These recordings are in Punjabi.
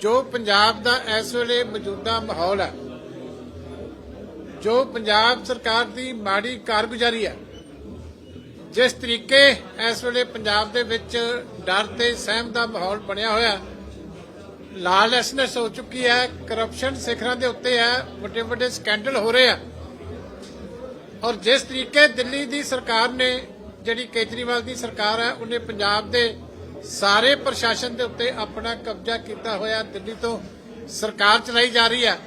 ਜੋ ਪੰਜਾਬ ਦਾ ਇਸ ਵੇਲੇ ਮੌਜੂਦਾ ਮਾਹੌਲ ਹੈ, ਜੋ ਪੰਜਾਬ ਸਰਕਾਰ ਦੀ ਮਾੜੀ ਕਾਰਗੁਜ਼ਾਰੀ ਹੈ, ਜਿਸ ਤਰੀਕੇ ਇਸ ਵੇਲੇ ਪੰਜਾਬ ਦੇ ਵਿੱਚ ਡਰ ਤੇ ਸਹਿਮ ਦਾ ਮਾਹੌਲ ਬਣਿਆ ਹੋਇਆ ਲਾਲੈਸਨੈਸ ਹੋ ਚੁੱਕੀ ਹੈ ਕਰਪਸ਼ਨ ਸਿਖਰਾਂ ਦੇ ਉੱਤੇ ਹੈ ਵੱਡੇ ਵੱਡੇ ਸਕੈਂਡਲ ਹੋ ਰਹੇ ਆ। ਔਰ ਜਿਸ ਤਰੀਕੇ ਦਿੱਲੀ ਦੀ ਸਰਕਾਰ ਨੇ, ਜਿਹੜੀ ਕੇਜਰੀਵਾਲ ਦੀ ਸਰਕਾਰ ਹੈ, ਉਹਨੇ ਪੰਜਾਬ ਦੇ ਸਾਰੇ ਪ੍ਰਸ਼ਾਸਨ ਦੇ ਉੱਤੇ ਆਪਣਾ ਕਬਜ਼ਾ ਕੀਤਾ ਹੋਇਆ ਦਿੱਲੀ ਤੋਂ ਸਰਕਾਰ ਚਲਾਈ ਜਾ ਰਹੀ ਹੈ।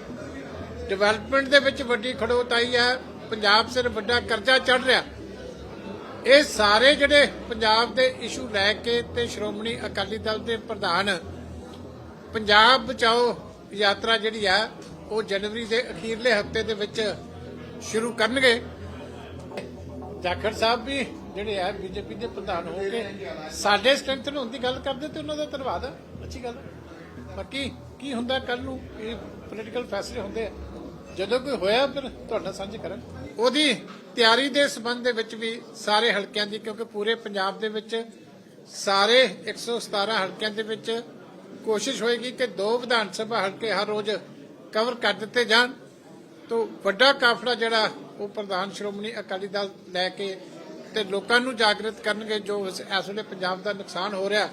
ਡਿਵੈਲਪਮੈਂਟ ਦੇ ਵਿੱਚ ਵੱਡੀ ਖੜੋਤ ਆਈ ਹੈ। ਪੰਜਾਬ ਸਿਰ ਵੱਡਾ ਕਰਜ਼ਾ ਚੜ ਰਿਹਾ। ਇਹ ਸਾਰੇ ਜਿਹੜੇ ਪੰਜਾਬ ਦੇ ਇਸ਼ੂ ਲੈ ਕੇ ਤੇ ਸ਼੍ਰੋਮਣੀ ਅਕਾਲੀ ਦਲ ਦੇ ਪ੍ਰਧਾਨ, ਪੰਜਾਬ ਬਚਾਓ ਯਾਤਰਾ ਜਿਹੜੀ ਆ, ਉਹ ਜਨਵਰੀ ਦੇ ਅਖੀਰਲੇ ਹਫ਼ਤੇ ਦੇ ਵਿੱਚ ਸ਼ੁਰੂ ਕਰਨਗੇ। ਜਾਖੜ ਸਾਹਿਬ ਵੀ ਜਿਹੜੇ ਆ ਬੀਜੇਪੀ ਦੇ ਪ੍ਰਧਾਨ ਹੋ ਕੇ ਸਾਡੇ ਸਟਰੈਂਥਨ ਹੋਣ ਦੀ ਗੱਲ ਕਰਦੇ ਤੇ ਉਹਨਾਂ ਦਾ ਧੰਨਵਾਦ ਅੱਛੀ ਗੱਲ ਬਾਕੀ ਕੀ ਹੁੰਦਾ ਕੱਲ ਨੂੰ ਇਹ ਪੋਲੀਟੀਕਲ ਫੈਸਲੇ ਹੁੰਦੇ ਆ? ਜਦੋਂ ਕੋਈ ਹੋਇਆ ਫਿਰ ਤੁਹਾਡਾ ਸਾਂਝੇ ਕਰਾਂ ਉਹਦੀ ਤਿਆਰੀ ਦੇ ਸੰਬੰਧ ਦੇ ਵਿੱਚ ਵੀ ਸਾਰੇ ਹਲਕਿਆਂ ਦੀ, ਕਿਉਂਕਿ ਪੂਰੇ ਪੰਜਾਬ ਦੇ ਵਿੱਚ ਸਾਰੇ 117 ਹਲਕਿਆਂ ਦੇ ਵਿੱਚ ਕੋਸ਼ਿਸ਼ ਹੋਏਗੀ ਕਿ ਦੋ ਵਿਧਾਨ ਸਭਾ ਹਲਕੇ ਹਰ ਰੋਜ਼ ਕਵਰ ਕਰ ਦਿੱਤੇ ਜਾਣ। ਤੋਂ ਵੱਡਾ ਕਾਫਲਾ ਜਿਹੜਾ ਉਹ ਪ੍ਰਧਾਨ ਸ਼੍ਰੋਮਣੀ ਅਕਾਲੀ ਦਲ ਲੈ ਕੇ ਤੇ ਲੋਕਾਂ ਨੂੰ ਜਾਗਰਤ ਕਰਨਗੇ, ਜੋ ਇਸ ਵੇਲੇ ਪੰਜਾਬ ਦਾ ਨੁਕਸਾਨ ਹੋ ਰਿਹਾ,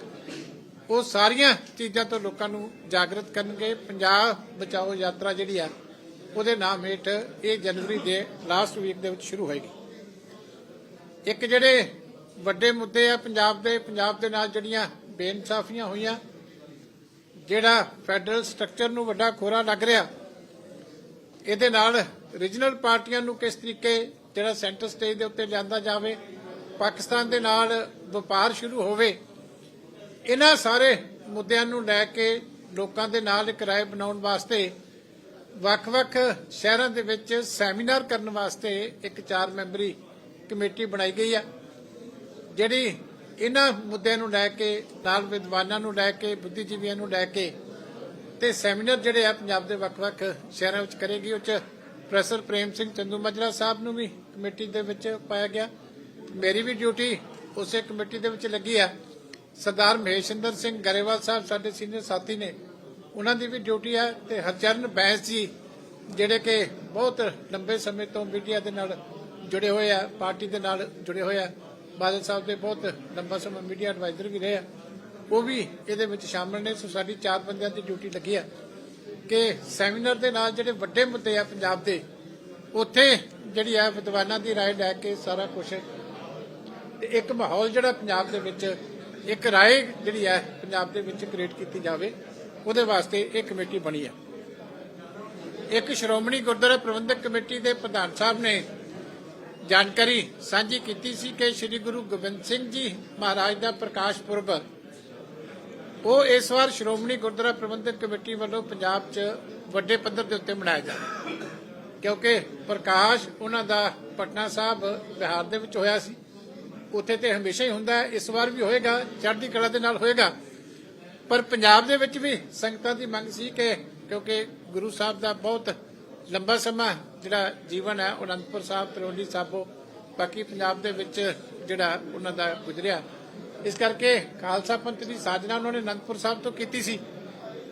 ਉਹ ਸਾਰੀਆਂ ਚੀਜ਼ਾਂ ਤੋਂ ਲੋਕਾਂ ਨੂੰ ਜਾਗਰਤ ਕਰਨਗੇ। ਪੰਜਾਬ ਬਚਾਓ ਯਾਤਰਾ ਜਿਹੜੀ ਆ, ਉਹਦੇ ਨਾਮ ਹੇਠ ਇਹ ਜਨਵਰੀ ਦੇ ਲਾਸਟ ਵੀਕ ਦੇ ਵਿੱਚ ਸ਼ੁਰੂ ਹੋਏਗੀ। ਇੱਕ ਜਿਹੜੇ ਵੱਡੇ ਮੁੱਦੇ ਆ ਪੰਜਾਬ ਦੇ ਪੰਜਾਬ ਦੇ ਨਾਲ ਜਿਹੜੀਆਂ ਬੇਇਨਸਾਫੀਆਂ ਹੋਈਆਂ, ਜਿਹੜਾ ਫੈਡਰਲ ਸਟਰਕਚਰ ਨੂੰ ਵੱਡਾ ਖੋਰਾ ਲੱਗ ਰਿਹਾ, ਇਹਦੇ ਨਾਲ ਰੀਜਨਲ ਪਾਰਟੀਆਂ ਨੂੰ ਕਿਸ ਤਰੀਕੇ ਜਿਹੜਾ ਸੈਂਟਰ ਸਟੇਜ ਦੇ ਉੱਤੇ ਲਿਆਂਦਾ ਜਾਵੇ, ਪਾਕਿਸਤਾਨ ਦੇ ਨਾਲ ਵਪਾਰ ਸ਼ੁਰੂ ਹੋਵੇ, ਇਹਨਾਂ ਸਾਰੇ ਮੁੱਦਿਆਂ ਨੂੰ ਲੈ ਕੇ ਲੋਕਾਂ ਦੇ ਨਾਲ ਇੱਕ ਰਾਏ ਬਣਾਉਣ ਵਾਸਤੇ ਵੱਖ-ਵੱਖ ਸ਼ਹਿਰਾਂ ਦੇ ਵਿੱਚ ਸੈਮੀਨਾਰ ਕਰਨ ਵਾਸਤੇ ਇੱਕ ਚਾਰ ਮੈਂਬਰੀ ਕਮੇਟੀ ਬਣਾਈ ਗਈ ਆ, ਜਿਹੜੀ ਇਹਨਾਂ ਮੁੱਦਿਆਂ ਨੂੰ ਲੈ ਕੇ, ਨਾਲ ਵਿਦਵਾਨਾਂ ਨੂੰ ਲੈ ਕੇ, ਬੁੱਧੀਜੀਵੀਆਂ ਨੂੰ ਲੈ ਕੇ ਤੇ ਸੈਮੀਨਾਰ ਜਿਹੜੇ ਆ ਪੰਜਾਬ ਦੇ ਵੱਖ-ਵੱਖ ਸ਼ਹਿਰਾਂ ਵਿੱਚ ਕਰੇਗੀ, ਉਹ ਚ ਪ੍ਰੋਫੈਸਰ ਪ੍ਰੇਮ ਸਿੰਘ ਚੰਦੂ ਮਜਰਾ ਸਾਹਿਬ ਨੂੰ ਵੀ ਕਮੇਟੀ ਦੇ ਵਿੱਚ ਪਾਇਆ ਗਿਆ। ਮੇਰੀ ਵੀ ਡਿਊਟੀ ਉਸੇ ਕਮੇਟੀ ਦੇ ਵਿੱਚ ਲੱਗੀ ਆ। ਸਰਦਾਰ ਮਹੇਸ਼ਿੰਦਰ ਸਿੰਘ ਗਰੇਵਾਲ ਸਾਹਿਬ ਸਾਡੇ ਸੀਨੀਅਰ ਸਾਥੀ ਨੇ। ਉਹਨਾਂ ਦੀ ਵੀ ਡਿਊਟੀ ਆ ਤੇ ਹਰਚਰਨ ਬੈਂਸ ਜੀ, ਜਿਹੜੇ ਕਿ ਬਹੁਤ ਲੰਬੇ ਸਮੇਂ ਤੋਂ ਮੀਡੀਆ ਦੇ ਨਾਲ ਜੁੜੇ ਹੋਏ ਆ, ਪਾਰਟੀ ਦੇ ਨਾਲ ਜੁੜੇ ਹੋਏ ਆ। ਬਾਦਲ ਸਾਹਿਬ ਦੇ ਬਹੁਤ ਲੰਬਾ ਸਮਾਂ ਮੀਡੀਆ ਐਡਵਾਈਜ਼ਰ ਵੀ ਰਹੇ ਆ। ਉਹ ਵੀ ਇਹਦੇ ਵਿੱਚ ਸ਼ਾਮਲ ਨੇ। ਸੋ ਸਾਡੀ ਚਾਰ ਬੰਦਿਆਂ ਦੀ ਡਿਊਟੀ ਲੱਗੀ ਆ। ਕਿ ਸੈਮੀਨਾਰ ਦੇ ਨਾਲ ਜਿਹੜੇ ਵੱਡੇ ਮੁੱਦੇ ਆ ਪੰਜਾਬ ਦੇ ਉੱਥੇ ਜਿਹੜੀ ਆ ਵਿਦਵਾਨਾਂ ਦੀ رائے ਲੈ ਕੇ ਸਾਰਾ ਕੁਝ ਤੇ ਇੱਕ ਮਾਹੌਲ ਜਿਹੜਾ ਪੰਜਾਬ ਦੇ ਵਿੱਚ ਇੱਕ ਰਾਏ ਜਿਹੜੀ ਹੈ ਪੰਜਾਬ ਦੇ ਵਿੱਚ ਕ੍ਰੀਏਟ ਕੀਤੀ ਜਾਵੇ ਉਹਦੇ ਵਾਸਤੇ ਇਹ ਕਮੇਟੀ ਬਣੀ ਹੈ ਇੱਕ ਸ਼੍ਰੋਮਣੀ ਗੁਰਦੁਆਰਾ ਪ੍ਰਬੰਧਕ ਕਮੇਟੀ ਦੇ ਪ੍ਰਧਾਨ ਸਾਹਿਬ ਨੇ ਜਾਣਕਾਰੀ ਸਾਂਝੀ ਕੀਤੀ ਸੀ ਕਿ ਸ੍ਰੀ ਗੁਰੂ ਗੋਬਿੰਦ ਸਿੰਘ ਜੀ ਮਹਾਰਾਜ ਦਾ ਪ੍ਰਕਾਸ਼ ਪੁਰਬ ਉਹ ਇਸ ਵਾਰ ਸ਼੍ਰੋਮਣੀ ਗੁਰਦੁਆਰਾ ਪ੍ਰਬੰਧਕ ਕਮੇਟੀ ਵੱਲੋਂ ਪੰਜਾਬ 'ਚ ਵੱਡੇ ਪੱਧਰ ਦੇ ਉੱਤੇ ਮਨਾਇਆ ਜਾਣਾ ਕਿਉਂਕਿ ਪ੍ਰਕਾਸ਼ ਉਹਨਾਂ ਦਾ ਪਟਨਾ ਸਾਹਿਬ, ਬਿਹਾਰ ਦੇ ਵਿੱਚ ਹੋਇਆ ਸੀ। ਉੱਥੇ ਤੇ ਹਮੇਸ਼ਾ ਹੀ ਹੁੰਦਾ ਇਸ ਵਾਰ ਵੀ ਹੋਏਗਾ, ਚੜ੍ਹਦੀ ਕਲਾ ਦੇ ਨਾਲ ਹੋਏਗਾ। ਪਰ ਪੰਜਾਬ ਦੇ ਵਿੱਚ ਵੀ ਸੰਗਤਾਂ ਦੀ ਮੰਗ ਸੀ ਕਿ, ਕਿਉਂਕਿ ਗੁਰੂ ਸਾਹਿਬ ਦਾ ਬਹੁਤ ਲੰਬਾ ਸਮਾਂ ਜਿਹੜਾ ਜੀਵਨ ਹੈ ਅਨੰਦਪੁਰ ਸਾਹਿਬ, ਤਰੋਲੀ ਸਾਹਿਬੋ, ਬਾਕੀ ਪੰਜਾਬ ਦੇ ਵਿੱਚ ਜਿਹੜਾ ਉਹਨਾਂ ਦਾ ਗੁਜ਼ਰਿਆ ਇਸ ਕਰਕੇ ਖਾਲਸਾ ਪੰਥ ਦੀ ਸਾਜਨਾ ਉਹਨਾਂ ਨੇ ਅਨੰਦਪੁਰ ਸਾਹਿਬ ਤੋਂ ਕੀਤੀ ਸੀ।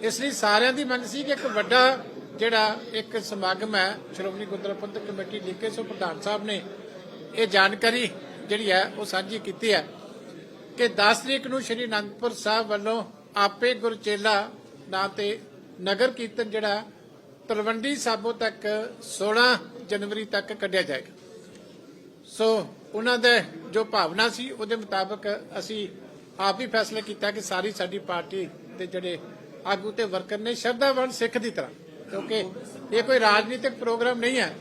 ਇਸ ਲਈ ਸਾਰਿਆਂ ਦੀ ਮੰਗ ਸੀ ਕਿ ਇੱਕ ਵੱਡਾ ਜਿਹੜਾ ਇੱਕ ਸਮਾਗਮ ਹੈ, ਸ਼੍ਰੋਮਣੀ ਗੁਰਦੁਆਰਾ ਪ੍ਰਬੰਧਕ ਕਮੇਟੀ ਲਿਖੇ ਸੋ ਪ੍ਰਧਾਨ ਸਾਹਿਬ ਨੇ ਇਹ ਜਾਣਕਾਰੀ ਜਿਹੜੀ ਹੈ ਉਹ ਸਾਂਝੀ ਕੀਤੀ ਹੈ ਕਿ 10 ਤਰੀਕ ਨੂੰ ਸ਼੍ਰੀ ਅਨੰਦਪੁਰ ਸਾਹਿਬ ਵੱਲੋਂ ਆਪੇ ਗੁਰਚੇਲਾ ਨਾਂ ਤੇ ਨਗਰ ਕੀਰਤਨ ਜਿਹੜਾ ਤਲਵੰਡੀ ਸਾਬੋ ਤੱਕ 16 ਜਨਵਰੀ ਤੱਕ ਕੱਢਿਆ ਜਾਏਗਾ। ਸੋ ਉਹਨਾਂ ਦੇ ਜੋ ਭਾਵਨਾ ਸੀ, ਉਹਦੇ ਮੁਤਾਬਕ ਅਸੀਂ ਆਪ ਹੀ ਫੈਸਲਾ ਕੀਤਾ ਕਿ ਸਾਰੀ ਸਾਡੀ ਪਾਰਟੀ ਦੇ ਜਿਹੜੇ ਆਗੂ ਤੇ ਵਰਕਰ ਨੇ ਸ਼ਰਧਾਵਾਨ ਸਿੱਖ ਦੀ ਤਰ੍ਹਾਂ। ਕਿਉਂਕਿ ਇਹ ਕੋਈ ਰਾਜਨੀਤਿਕ ਪ੍ਰੋਗਰਾਮ ਨਹੀਂ ਹੈ।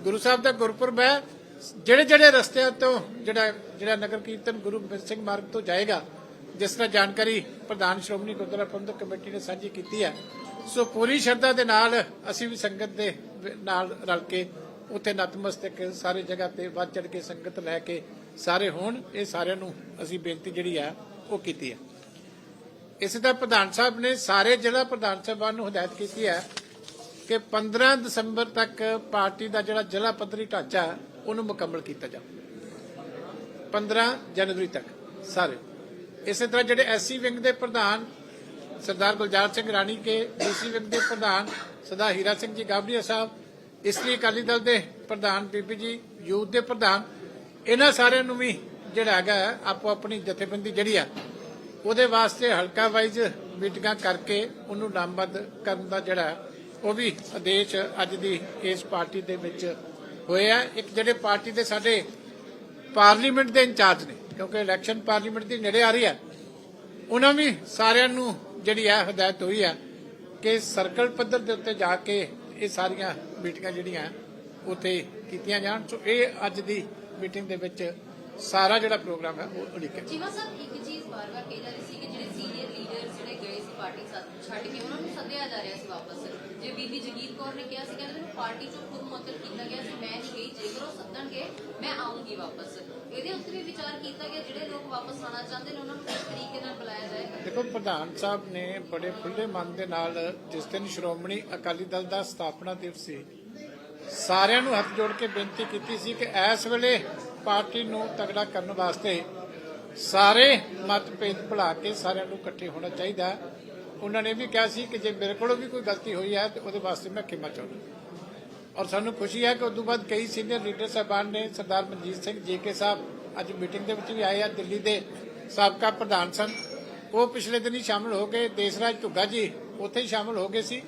ਗੁਰੂ ਸਾਹਿਬ ਦਾ ਗੁਰਪੁਰਬ ਹੈ। ਜਿਹੜੇ ਜਿਹੜੇ ਰਸਤਿਆਂ ਤੋਂ ਜਿਹੜਾ ਜਿਹੜਾ ਨਗਰ ਕੀਰਤਨ ਗੁਰੂ ਗੋਬਿੰਦ ਸਿੰਘ ਮਾਰਗ ਤੋਂ ਜਾਏਗਾ, ਜਿਸ ਤਰ੍ਹਾਂ ਜਾਣਕਾਰੀ ਪ੍ਰਧਾਨ ਸ਼੍ਰੋਮਣੀ ਗੁਰਦੁਆਰਾ ਪ੍ਰਬੰਧਕ ਕਮੇਟੀ ਨੇ ਸਾਂਝੀ ਕੀਤੀ ਹੈ, ਸੋ ਪੂਰੀ ਸ਼ਰਧਾ ਦੇ ਨਾਲ ਅਸੀਂ ਵੀ ਸੰਗਤ ਦੇ ਨਾਲ ਰਲ ਕੇ ਉੱਥੇ ਨਤਮਸਤਕ ਸਾਰੇ ਜਗ੍ਹਾ ਤੇ ਵੱਧ ਚੜ ਕੇ ਸੰਗਤ ਲੈ ਕੇ ਸਾਰੇ ਹੋਣ ਇਹ ਸਾਰਿਆਂ ਨੂੰ ਅਸੀਂ ਬੇਨਤੀ ਜਿਹੜੀ ਆ ਉਹ ਕੀਤੀ ਹੈ ਇਸੇ ਦਾ ਪ੍ਰਧਾਨ ਸਾਹਿਬ ਨੇ ਸਾਰੇ ਜ਼ਿਲ੍ਹਾ ਪ੍ਰਧਾਨ ਸਾਹਿਬਾਨ ਨੂੰ ਹਦਾਇਤ ਕੀਤੀ ਹੈ ਕਿ 15 ਦਸੰਬਰ ਤੱਕ ਪਾਰਟੀ ਦਾ ਜਿਹੜਾ ਜ਼ਿਲ੍ਹਾ ਪੱਧਰੀ ਢਾਂਚਾ ਹੈ, ਉਹਨੂੰ ਮੁਕੰਮਲ ਕੀਤਾ ਜਾ 15 ਜਨਵਰੀ ਤੱਕ ਸਾਰੇ। ਇਸੇ ਤਰ੍ਹਾਂ ਜਿਹੜੇ ਐਸਸੀ ਵਿੰਗ ਦੇ ਪ੍ਰਧਾਨ ਸਰਦਾਰ ਗੁਲਜ਼ਾਰ ਸਿੰਘ ਰਾਣੀ ਕੇ ਡੀਸੀ ਵਿੰਗ ਦੇ ਪ੍ਰਧਾਨ ਸਰਦਾਰ ਹੀਰਾ ਸਿੰਘ ਜੀ ਗਾਬੜੀਆ ਸਾਹਿਬ ਇਸ ਲਈ ਅਕਾਲੀ ਦਲ ਦੇ ਪ੍ਰਧਾਨ ਬੀਬੀ ਜੀ, ਯੂਥ ਦੇ ਪ੍ਰਧਾਨ, ਇਹਨਾਂ ਸਾਰਿਆਂ ਨੂੰ ਵੀ ਜਿਹੜਾ ਹੈਗਾ ਆਪੋ ਆਪਣੀ ਜਥੇਬੰਦੀ ਜਿਹੜੀ ਆ, ਉਹਦੇ ਵਾਸਤੇ ਹਲਕਾ ਵਾਈਜ਼ ਮੀਟਿੰਗਾਂ ਕਰਕੇ ਉਹਨੂੰ ਨਾਮਬੱਧ ਕਰਨ ਦਾ ਜਿਹੜਾ, ਉਹ ਵੀ ਆਦੇਸ਼ ਅੱਜ ਦੀ ਇਸ ਪਾਰਟੀ ਦੇ ਵਿੱਚ ਹੋਇਆ ਇੱਕ ਜਿਹੜੇ ਪਾਰਟੀ ਦੇ ਸਾਡੇ ਪਾਰਲੀਮੈਂਟ ਦੇ ਇੰਚਾਰਜ ਨੇ, ਕਿਉਂਕਿ ਇਲੈਕਸ਼ਨ ਪਾਰਲੀਮੈਂਟ ਦੀ ਨੇੜੇ ਆ ਰਹੀ ਹੈ ਉਹਨਾਂ ਵੀ ਸਾਰਿਆਂ ਨੂੰ ਜਿਹੜੀ ਹੈ ਹਦਾਇਤ ਹੋਈ ਹੈ ਕਿ ਸਰਕਲ ਪੱਧਰ ਦੇ ਉੱਤੇ ਜਾ ਕੇ ਇਹ ਸਾਰੀਆਂ ਮੀਟਿੰਗਾਂ ਜਿਹੜੀਆਂ ਉੱਥੇ ਕੀਤੀਆਂ ਜਾਣ। ਸੋ ਇਹ ਅੱਜ ਦੀ ਮੀਟਿੰਗ ਦੇ ਵਿੱਚ ਸਾਰਾ ਜਿਹੜਾ ਪ੍ਰੋਗਰਾਮ ਹੈ, ਉਹ ਉਲੀਕਿਆ ਜੀਵਾ ਸਾਹਿਬ, ਇੱਕ ਚੀਜ਼ ਵਾਰ-ਵਾਰ ਕਹੀ ਜਾ ਰਹੀ ਸੀ ਕਿ ਜਿਹੜੇ ਸੀਨੀਅਰ ਲੀਡਰਸ ਜਿਹੜੇ ਗਏ ਸੀ ਪਾਰਟੀ ਸਾ- ਛੱਡ ਕੇ ਉਹਨਾਂ ਨੂੰ ਜਾ ਰਿਹਾ ਸੀ ਵਾਪਸ। ਜੇ ਬੀਬੀ ਜਗੀਰ ਕੌਰ ਨੇ ਕਿਹਾ ਸੀ, ਕਹਿੰਦੇ ਮੈਨੂੰ ਪਾਰਟੀ ਚੋਂ ਖੁਦ ਮੁਅੱਤਲ ਕੀਤਾ ਗਿਆ ਸੀ, ਮੈਂ ਨਹੀਂ ਗਈ, ਜੇਕਰ ਉਹ ਸੱਦਣਗੇ, ਮੈਂ ਆਉਂਗੀ ਵਾਪਸ। ਇਹਦੇ ਉੱਤੇ ਵੀ ਵਿਚਾਰ ਕੀਤਾ ਗਿਆ, ਜਿਹੜੇ ਲੋਕ ਵਾਪਸ ਆਉਣਾ ਚਾਹੁੰਦੇ ਨੇ, ਉਹਨਾਂ ਨੂੰ ਕਿਸ ਤਰੀਕੇ ਨਾਲ ਬੁਲਾਇਆ ਜਾਏਗਾ ਦੇਖੋ, ਪ੍ਰਧਾਨ ਸਾਹਿਬ ਨੇ ਬੜੇ ਖੁੱਲੇ ਮਨ ਦੇ ਨਾਲ ਜਿਸ ਦਿਨ ਸ਼੍ਰੋਮਣੀ ਅਕਾਲੀ ਦਲ ਦਾ ਸਥਾਪਨਾ ਦਿਵਸ ਸੀ, ਸਾਰਿਆਂ ਨੂੰ ਹੱਥ ਜੋੜ ਕੇ ਬੇਨਤੀ ਕੀਤੀ ਸੀ ਕਿ ਇਸ ਵੇਲੇ ਪਾਰਟੀ ਨੂੰ ਤਗੜਾ ਕਰਨ ਵਾਸਤੇ ਸਾਰੇ ਮਤਭੇਦ ਭੁਲਾ ਕੇ ਸਾਰਿਆਂ ਨੂੰ ਇਕੱਠੇ ਹੋਣਾ ਚਾਹੀਦਾ ਉਹਨਾਂ ਨੇ ਵੀ ਕਿਹਾ ਸੀ ਕਿ ਜੇ ਮੇਰੇ ਕੋਲੋਂ ਵੀ ਕੋਈ ਗਲਤੀ ਹੋਈ ਹੈ, ਤੇ ਉਹਦੇ ਵਾਸਤੇ ਮੈਂ ਖਿਮਾ ਚਾਹੁੰਦਾ। ਔਰ ਸਾਨੂੰ ਖੁਸ਼ੀ ਹੈ ਕਿ ਉਸ ਤੋਂ ਬਾਅਦ ਕਈ ਸੀਨੀਅਰ ਲੀਡਰ ਸਾਹਿਬਾਨ ਨੇ ਸਰਦਾਰ ਮਨਜੀਤ ਸਿੰਘ ਜੇਕੇ ਸਾਹਿਬ ਅੱਜ ਮੀਟਿੰਗ ਦੇ ਵਿੱਚ ਵੀ ਆਏ ਆ, ਦਿੱਲੀ ਦੇ ਸਾਬਕਾ ਪ੍ਰਧਾਨ ਸਨ। ਉਹ ਪਿਛਲੇ ਦਿਨ ਹੀ ਸ਼ਾਮਲ ਹੋ ਗਏ ਦੇਸਰਾਜ ਧੁੱਗਾ ਜੀ ਉੱਥੇ ਹੀ ਸ਼ਾਮਲ ਹੋ ਗਏ ਸੀ।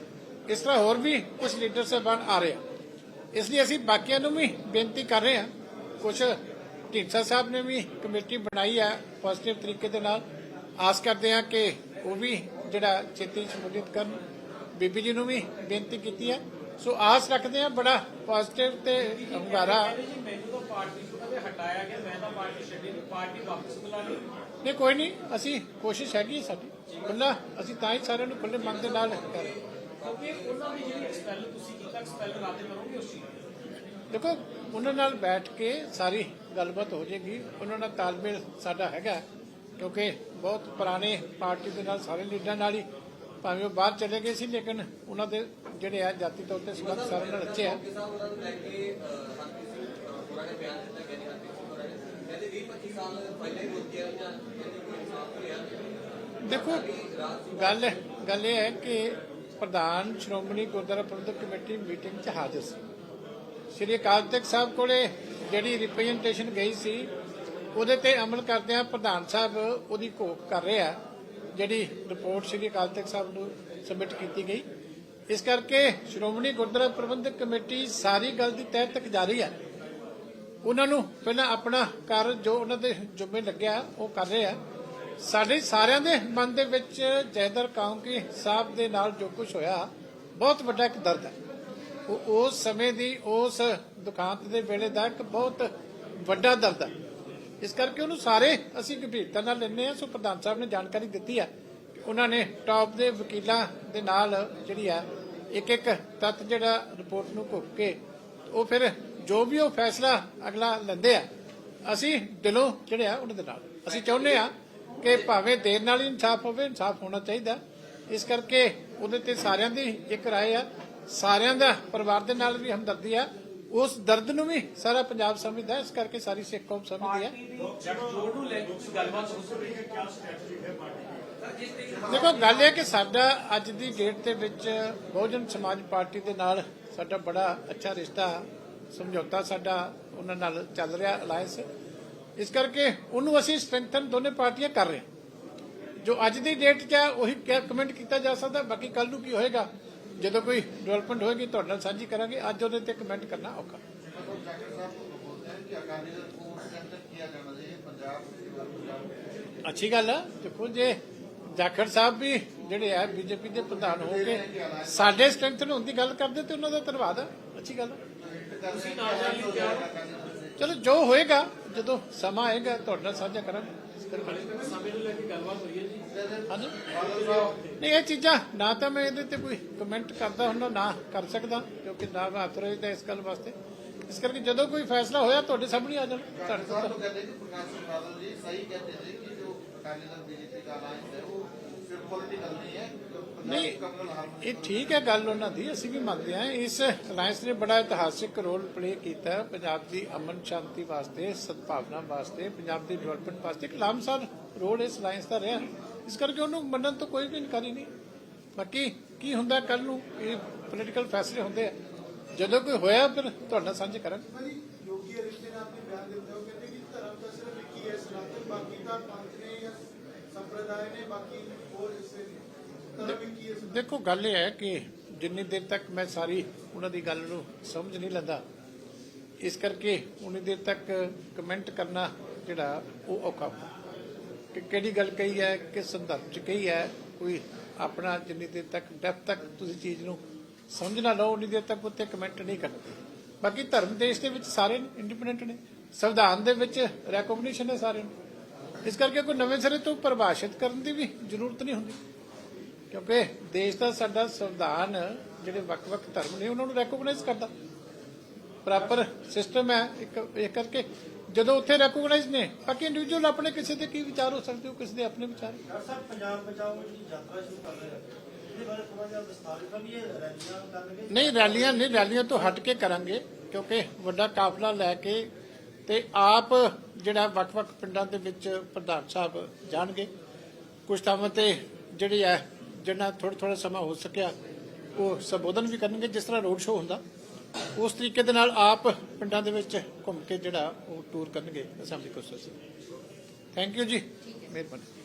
ਇਸ ਤਰ੍ਹਾਂ ਹੋਰ ਵੀ ਕੁਝ ਲੀਡਰ ਸਾਹਿਬਾਨ ਆ ਰਹੇ ਆ। ਇਸ ਲਈ ਅਸੀਂ ਬਾਕੀਆਂ ਨੂੰ ਵੀ ਬੇਨਤੀ ਕਰ ਰਹੇ ਹਾਂ। ਕੁਝ ਢੀਂਡਸਾ ਸਾਹਿਬ ਨੇ ਵੀ ਕਮੇਟੀ ਬਣਾਈ ਆ, ਪੋਜ਼ਿਟਿਵ ਤਰੀਕੇ ਦੇ ਨਾਲ। ਆਸ ਕਰਦੇ ਹਾਂ ਕਿ ਉਹ ਵੀ ਜਿਹੜਾ ਛੇਤੀ ਸ਼ਮੂਲੀਅਤ ਕਰਨ, ਬੀਬੀ ਜੀ ਨੂੰ ਵੀ ਬੇਨਤੀ ਕੀਤੀ ਹੈ। ਸੋ ਆਸ ਰੱਖਦੇ ਹਾਂ ਬੜਾ ਪੋਜ਼ਿਟਿਵ ਤੇ ਹੁੰਗਾਰਾ। ਨਹੀਂ, ਕੋਈ ਨਹੀਂ, ਅਸੀਂ ਕੋਸ਼ਿਸ਼ ਹੈਗੀ ਹੈ ਸਾਡੀ। ਖੁੱਲਾ ਅਸੀਂ ਤਾਂ ਹੀ ਸਾਰਿਆਂ ਨੂੰ ਖੁੱਲੇ ਮਨ ਦੇ ਨਾਲ ਕਰ ਰਹੇ ਕਿਉਂਕਿ ਉਹਨਾਂ ਦੀ ਜਿਹੜੀ ਐਕਸਪੈਲ ਤੁਸੀਂ ਕੀਤਾ ਐਕਸਪੈਲ ਰੱਦ ਕਰੋਗੇ ਉਸ ਚੀਜ਼ ਦੇਖੋ, ਉਹਨਾਂ ਨਾਲ ਬੈਠ ਕੇ ਸਾਰੀ ਗੱਲਬਾਤ ਹੋ ਜਾਏਗੀ। ਉਹਨਾਂ ਨਾਲ ਤਾਲਮੇਲ ਸਾਡਾ ਹੈਗਾ। ਕਿਉਂਕਿ ਬਹੁਤ ਪੁਰਾਣੇ ਪਾਰਟੀ ਦੇ ਨਾਲ ਸਾਰੇ ਲੀਡਰਾਂ ਨਾਲ ਹੀ ਭਾਵੇਂ ਉਹ ਬਾਹਰ ਚਲੇ ਗਏ ਸੀ ਲੇਕਿਨ ਉਹਨਾਂ ਦੇ ਜਿਹੜੇ ਆ ਜਾਤੀ ਤੌਰ ਤੇ ਸੰਬੰਧ ਸਾਰਿਆਂ ਨਾਲ ਅੱਛੇ ਆ। ਦੇਖੋ ਗੱਲ ਗੱਲ ਇਹ ਹੈ ਕਿ ਪ੍ਰਧਾਨ ਸ਼੍ਰੋਮਣੀ ਗੁਰਦੁਆਰਾ ਪ੍ਰਬੰਧਕ ਕਮੇਟੀ ਮੀਟਿੰਗ 'ਚ ਹਾਜ਼ਰ ਸੀ। ਸ਼੍ਰੀ ਅਕਾਲ ਤਖਤ ਸਾਹਿਬ ਕੋਲੇ ਜਿਹੜੀ ਰਿਪਰੈਜ਼ੈਂਟੇਸ਼ਨ ਗਈ ਸੀ ਉਹਦੇ ਤੇ ਅਮਲ ਕਰਦਿਆਂ ਪ੍ਰਧਾਨ ਸਾਹਿਬ ਉਹਦੀ ਘੋਖ ਕਰ ਰਹੇ ਆ, ਜਿਹੜੀ ਰਿਪੋਰਟ ਸ਼੍ਰੀ ਅਕਾਲ ਤਖਤ ਸਾਹਿਬ ਨੂੰ ਸਬਮਿਟ ਕੀਤੀ ਗਈ। ਇਸ ਕਰਕੇ ਸ਼੍ਰੋਮਣੀ ਗੁਰਦੁਆਰਾ ਪ੍ਰਬੰਧਕ ਕਮੇਟੀ ਸਾਰੀ ਗੱਲ ਦੀ ਤਹਿ ਤੱਕ ਜਾਰੀ ਹੈ ਉਹਨਾਂ ਨੂੰ ਪਹਿਲਾਂ ਆਪਣਾ ਕਾਰਜ ਜੋ ਉਹਨਾਂ ਦੇ ਜੁਮੇ ਲੱਗਿਆ, ਉਹ ਕਰ ਰਹੇ ਆ। ਸਾਡੇ ਸਾਰਿਆਂ ਦੇ ਮਨ ਦੇ ਵਿੱਚ ਜੈਦਰ ਕਾਉਂਕੀ ਸਾਹਿਬ ਦੇ ਨਾਲ ਜੋ ਕੁਝ ਹੋਇਆ, ਬਹੁਤ ਵੱਡਾ ਇੱਕ ਦਰਦ ਹੈ ਉਸ ਸਮੇਂ ਦੀ, ਉਸ ਦੁਖਾਂਤ ਦੇ ਵੇਲੇ ਦਾ ਇੱਕ ਬਹੁਤ ਵੱਡਾ ਦਰਦ ਹੈ ਇਸ ਕਰਕੇ ਉਹਨੂੰ ਸਾਰੇ ਅਸੀਂ ਗੰਭੀਰਤਾ ਨਾਲ ਲੈਂਦੇ ਹਾਂ। ਸੋ ਪ੍ਰਧਾਨ ਸਾਹਿਬ ਨੇ ਜਾਣਕਾਰੀ ਦਿੱਤੀ ਹੈ ਕਿ ਉਹਨਾਂ ਨੇ ਟਾਪ ਦੇ ਵਕੀਲਾਂ ਦੇ ਨਾਲ ਜਿਹੜੀ ਆ ਇੱਕ ਇੱਕ ਤੱਤ ਜਿਹੜਾ ਰਿਪੋਰਟ ਨੂੰ ਘੁੱਪ ਕੇ ਉਹ ਫਿਰ ਜੋ ਵੀ ਉਹ ਫੈਸਲਾ ਅਗਲਾ ਲੈਂਦੇ ਆ, ਅਸੀਂ ਦਿਲੋਂ ਜਿਹੜੇ ਆ ਉਹਨਾਂ ਦੇ ਨਾਲ। ਅਸੀਂ ਚਾਹੁੰਦੇ ਆ ਕਿ ਭਾਵੇਂ ਦੇਰ ਨਾਲ ਹੀ ਇਨਸਾਫ ਹੋਵੇ, ਇਨਸਾਫ ਹੋਣਾ ਚਾਹੀਦਾ ਇਸ ਕਰਕੇ ਉਹਦੇ ਤੇ ਸਾਰਿਆਂ ਦੀ ਇੱਕ ਰਾਏ ਆ। ਸਾਰਿਆਂ ਦਾ ਪਰਿਵਾਰ ਦੇ ਨਾਲ ਵੀ ਹਮਦਰਦੀ ਆ। ਉਸ ਦਰਦ ਨੂੰ ਵੀ ਸਾਰਾ ਪੰਜਾਬ ਸਮਝਦਾ, ਇਸ ਕਰਕੇ ਸਾਰੀ ਸਿੱਖ ਕੌਮ ਸਮਝਦੀ ਹੈ। ਜੋੜ ਨੂੰ ਲੈ ਕੇ ਤੁਸੀਂ ਗੱਲਬਾਤ ਹੋ ਸਕਦੀ ਹੈ ਦੇਖੋ, ਗੱਲ ਇਹ ਕਿ ਸਾਡਾ ਅੱਜ ਦੀ ਡੇਟ ਦੇ ਵਿੱਚ ਬਹੁਜਨ ਸਮਾਜ ਪਾਰਟੀ ਦੇ ਨਾਲ ਸਾਡਾ ਬੜਾ ਅੱਛਾ ਰਿਸ਼ਤਾ, ਸਮਝੌਤਾ ਸਾਡਾ ਉਹਨਾਂ ਨਾਲ ਚੱਲ ਰਿਹਾ ਅਲਾਈਅੰਸ ਇਸ ਕਰਕੇ ਉਹਨੂੰ ਅਸੀਂ ਸਟਰੈਂਥਨ ਦੋਨੇ ਪਾਰਟੀਆਂ ਕਰ ਰਹੇ ਹਾਂ। ਜੋ ਅੱਜ ਦੀ ਡੇਟ 'ਚ ਹੈ, ਉਹੀ ਕਮੈਂਟ ਕੀਤਾ ਜਾ ਸਕਦਾ, ਬਾਕੀ ਕੱਲ ਨੂੰ ਕੀ ਹੋਏਗਾ? ਜਦੋਂ ਕੋਈ ਡਿਵੈਲਪਮੈਂਟ ਹੋਏਗੀ ਤੁਹਾਡੇ ਨਾਲ ਸਾਂਝੀ ਕਰਾਂਗੇ। ਅੱਜ ਉਹਦੇ ਤੇ ਕਮੈਂਟ ਕਰਨਾ ਔਖਾ। ਅੱਛੀ ਗੱਲ ਆ। ਦੇਖੋ ਜੇ ਜਾਖੜ ਸਾਹਿਬ ਵੀ ਜਿਹੜੇ ਆ ਬੀਜੇਪੀ ਦੇ ਪ੍ਰਧਾਨ ਹੋ ਕੇ ਸਾਡੇ ਸਟਰੈਂਥ ਨੂੰ ਦੀ ਗੱਲ ਕਰਦੇ ਤੇ ਉਹਨਾਂ ਦਾ ਧੰਨਵਾਦ ਆ। ਅੱਛੀ ਗੱਲ ਆ। ਤੁਸੀਂ ਨਾਲ ਜਾਣ ਲਈ ਤਿਆਰ ਹੋ ਚਲੋ ਜੋ ਹੋਏਗਾ ਜਦੋਂ ਸਮਾਂ ਆਏਗਾ ਤੁਹਾਡੇ ਨਾਲ ਸਾਂਝਾ ਕਰਾਂਗੇ। ਇਸ ਕਰਕੇ ਸਮੇਂ ਨੂੰ ਲੈ ਕੇ ਗੱਲਬਾਤ ਹੋਈ ਹੈ ਜੀ। ਨਹੀਂ ਇਹ ਚੀਜ਼ਾਂ ਨਾ ਤਾਂ ਮੈਂ ਇਹਦੇ ਤੇ ਕੋਈ ਕਮੈਂਟ ਕਰਦਾ ਹੁੰਦਾ ਨਾ ਕਰ ਸਕਦਾ ਕਿਉਂਕਿ ਨਾ ਮੈਂ ਅਥੋਰਾਈਜ਼ ਦਾ ਇਸ ਗੱਲ ਵਾਸਤੇ। ਇਸ ਕਰਕੇ ਜਦੋਂ ਕੋਈ ਫੈਸਲਾ ਹੋਇਆ ਤੁਹਾਡੇ ਸਾਹਮਣੇ ਆ ਜਾਣਾ। ਤੁਹਾਡੇ ਤੋਂ ਕਹਿੰਦੇ ਕਿ ਪ੍ਰਕਾਸ਼ ਸਿੰਘ ਬਾਦਲ ਜੀ ਸਹੀ ਕਹਿੰਦੇ ਸੀ ਕਿ ਜੋ ਅਕਾਲੀ ਦਲ ਬੀਜੇਪੀ ਦਾ ਅਲਾਈਅੰਸ ਹੈ ਉਹ ਸਿਰਫ ਨਹੀਂ ਹੈ ਨਹੀਂ ਇਹ ਠੀਕ ਹੈ ਗੱਲ ਉਹਨਾਂ ਦੀ ਅਸੀਂ ਵੀ ਮੰਨਦੇ ਆ ਇਸ ਅਲਾਈਅੰਸ ਨੇ ਬੜਾ ਇਤਿਹਾਸਿਕ ਰੋਲ ਪਲੇ ਕੀਤਾ ਪੰਜਾਬ ਦੀ ਅਮਨ ਸ਼ਾਂਤੀ ਵਾਸਤੇ ਸਦਭਾਵਨਾ ਵਾਸਤੇ ਪੰਜਾਬ ਦੀ ਡਿਵੈਲਪਮੈਂਟ ਵਾਸਤੇ। ਇੱਕ ਲਾਮਸਰ ਰੋਲ ਇਸ ਅਲਾਈਅੰਸ ਦਾ ਰਿਹਾ। ਇਸ ਕਰਕੇ ਉਹਨੂੰ ਮੰਨਣ ਤੋਂ ਕੋਈ ਵੀ ਇਨਕਾਰੀ ਨਹੀਂ। ਬਾਕੀ ਕੀ ਹੁੰਦਾ ਕੱਲ ਨੂੰ ਇਹ ਪੋਲੀਟੀਕਲ ਫੈਸਲੇ ਹੁੰਦੇ ਆ। ਜਦੋਂ ਕੋਈ ਹੋਇਆ ਫਿਰ ਤੁਹਾਡਾ ਸਾਂਝੇ ਕਰਾਂਗੇ ਭਾਜੀ ਯੋਗੀ ਆਦਿੱਤਿਆਨਾਥ ਨੇ ਬਿਆਨ ਦਿੱਤਾ ਉਹ ਕਹਿੰਦੇ ਕਿ ਧਰਮ ਤਾਂ ਸਿਰਫ ਇੱਕ ਹੀ ਹੈ ਸਨਾਤਨ ਬਾਕੀ ਤਾਂ ਪੰਥ ਨੇ ਜਾਂ ਸੰਪਰਦਾਇ ਨੇ ਬਾਕੀ ਹੋਰ ਹਿੱਸੇ ਨੇ। ਧਰਮ ਇੱਕ ਹੀ ਹੈ ਸਨਾਤਨ। ਦੇਖੋ ਗੱਲ ਇਹ ਹੈ ਕਿ ਜਿੰਨੀ ਦੇਰ ਤੱਕ ਮੈਂ ਸਾਰੀ ਉਹਨਾਂ ਦੀ ਗੱਲ ਨੂੰ ਸਮਝ ਨਹੀਂ ਲੈਂਦਾ ਇਸ ਕਰਕੇ ਉਨੀ ਦੇਰ ਤੱਕ ਕਮੈਂਟ ਕਰਨਾ ਜਿਹੜਾ ਉਹ ਔਖਾ ਹੁੰਦਾ। ਕਿ ਕਿਹੜੀ ਗੱਲ ਕਹੀ ਹੈ, ਕਿਸ ਸੰਦਰਭ ਚ ਕਹੀ ਹੈ, ਕੋਈ ਆਪਣਾ ਜਿੰਨੀ ਦੇਰ ਤੱਕ ਡੈਪਥ ਤੱਕ ਤੁਸੀਂ ਚੀਜ਼ ਨੂੰ ਸਮਝ ਨਾ ਲਓ, ਉਨੀ ਦੇਰ ਤੱਕ ਉੱਤੇ ਕਮੈਂਟ ਨਹੀਂ ਕਰਨਾ। ਬਾਕੀ ਧਰਮ ਦੇਸ਼ ਦੇ ਵਿੱਚ ਸਾਰੇ ਇੰਡੀਪੈਂਡੈਂਟ ਨੇ, ਸੰਵਿਧਾਨ ਦੇ ਵਿੱਚ ਰੈਕੋਗਨੀਸ਼ਨ ਹੈ ਸਾਰੇ ਨੂੰ। ਇਸ ਕਰਕੇ ਕੋਈ ਨਵੇਂ ਸਿਰੇ ਤੋਂ ਪਰਿਭਾਸ਼ਿਤ ਕਰਨ ਦੀ ਵੀ ਜ਼ਰੂਰਤ ਨਹੀਂ ਹੁੰਦੀ। ਕਿਉਂਕਿ ਦੇਸ਼ ਦਾ ਸਾਡਾ ਸੰਵਿਧਾਨ ਜਿਹੜੇ ਵੱਖ-ਵੱਖ ਧਰਮ ਨੇ, ਉਹਨਾਂ ਨੂੰ ਰੈਕੋਗਨਾਈਜ਼ ਕਰਦਾ। ਪ੍ਰੋਪਰ ਸਿਸਟਮ ਹੈ ਇੱਕ, ਇਹ ਕਰਕੇ ਜਦੋਂ ਉੱਥੇ ਰੈਕੋਗਨਾਈਜ਼ ਨੇ ਬਾਕੀ ਇੰਡੀਵਿਜੂਅਲ ਆਪਣੇ ਕਿਸੇ ਦੇ ਕੀ ਵਿਚਾਰ ਹੋ ਸਕਦੇ ਹੋ ਕਿਸੇ ਦੇ ਆਪਣੇ ਵਿਚਾਰ। ਡਾਕਟਰ ਸਾਹਿਬ ਪੰਜਾਬ ਬਚਾਓ ਦੀ ਯਾਤਰਾ ਸ਼ੁਰੂ ਕਰ ਰਹੇ ਆ। ਇਹਦੇ ਬਾਰੇ ਥੋੜਾ ਜਿਹਾ ਵਿਸਥਾਰਿਤ ਵੀ ਇਹ ਰੈਲੀਆਂ ਕਰਨਗੇ? ਨਹੀਂ ਰੈਲੀਆਂ ਨਹੀਂ ਰੈਲੀਆਂ ਤੋਂ ਹਟ ਕੇ ਕਰਾਂਗੇ ਕਿਉਂਕਿ ਵੱਡਾ ਕਾਫਲਾ ਲੈ ਕੇ ਤੇ ਆਪ ਜਿਹੜਾ ਵੱਖ-ਵੱਖ ਪਿੰਡਾਂ ਦੇ ਵਿੱਚ ਪ੍ਰਧਾਨ ਸਾਹਿਬ ਜਾਣਗੇ। ਕੁਝ ਥਾਵਾਂ ਤੇ ਜਿਹੜੀ ਹੈ ਜਿੰਨਾ ਥੋੜਾ ਥੋੜਾ ਸਮਾਂ ਹੋ ਸਕਿਆ ਉਹ ਸੰਬੋਧਨ ਵੀ ਕਰਨਗੇ ਜਿਸ ਤਰ੍ਹਾਂ ਰੋਡ ਸ਼ੋਅ ਹੁੰਦਾ। ਉਸ ਤਰੀਕੇ ਦੇ ਨਾਲ ਆਪ ਪਿੰਡਾਂ ਦੇ ਵਿੱਚ ਘੁੰਮ ਕੇ ਜਿਹੜਾ ਉਹ ਟੂਰ ਕਰਨਗੇ। ਅਸੈਂਬਲੀ ਕੋਸਟਸ ਥੈਂਕ ਯੂ ਜੀ। ਮਿਹਰਬਾਨੀ।